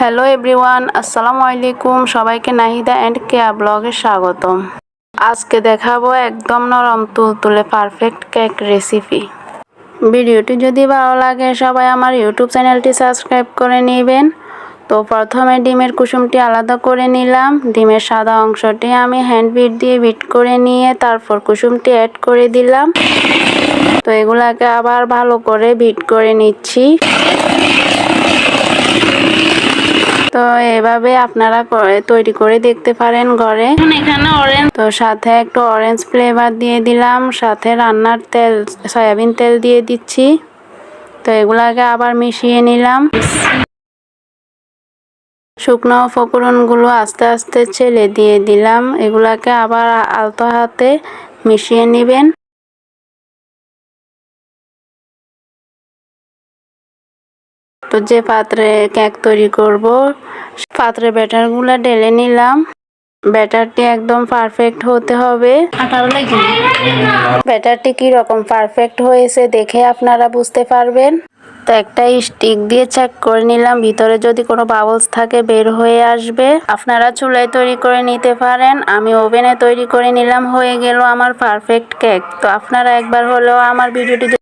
Hello everyone আসসালামু আলাইকুম সবাইকে নাহিদা অ্যান্ড কেয়া ব্লগে স্বাগতম। আজকে দেখাবো একদম নরম তুলতুলে পারফেক্ট কেক রেসিপি ভিডিওটি যদি ভালো লাগে, সবাই আমার ইউটিউব চ্যানেলটি সাবস্ক্রাইব করে নেবেন। তো প্রথমে ডিমের কুসুমটি আলাদা করে নিলাম। ডিমের সাদা অংশটি আমি হ্যান্ড বিট দিয়ে বিট করে নিয়ে তারপর কুসুমটি অ্যাড করে দিলাম। তো এগুলাকে আবার ভালো করে বিট করে নিচ্ছি। তো এভাবে আপনারা তৈরি করে দেখতে পারেন ঘরে। এখানে অরেঞ্জ তো সাথে একটু অরেঞ্জ ফ্লেভার দিয়ে দিলাম সাথে রান্নার তেল সয়াবিন তেল দিয়ে দিচ্ছি। তো এগুলাকে আবার মিশিয়ে নিলাম। শুকনো ফোকরনগুলো আস্তে আস্তে ছেলে দিয়ে দিলাম। এগুলাকে আবার আলতো হাতে মিশিয়ে নেবেন। তো যে পাত্রে কেক তৈরি করব পাত্রে ব্যাটারগুলো ঢেলে নিলাম। ব্যাটারটি একদম পারফেক্ট হতে হবে। ব্যাটারটি কি রকম পারফেক্ট হয়েছে দেখে আপনারা বুঝতে পারবেন। তো একটা স্টিক দিয়ে চেক করে নিলাম ভিতরে যদি কোনো বাবলস থাকে বের হয়ে আসবে। আপনারা চুলায় তৈরি করে নিতে পারেন। আমি ওভেনে তৈরি করে নিলাম হয়ে গেল আমার পারফেক্ট কেক তো আপনারা একবার হলেও আমার ভিডিওটি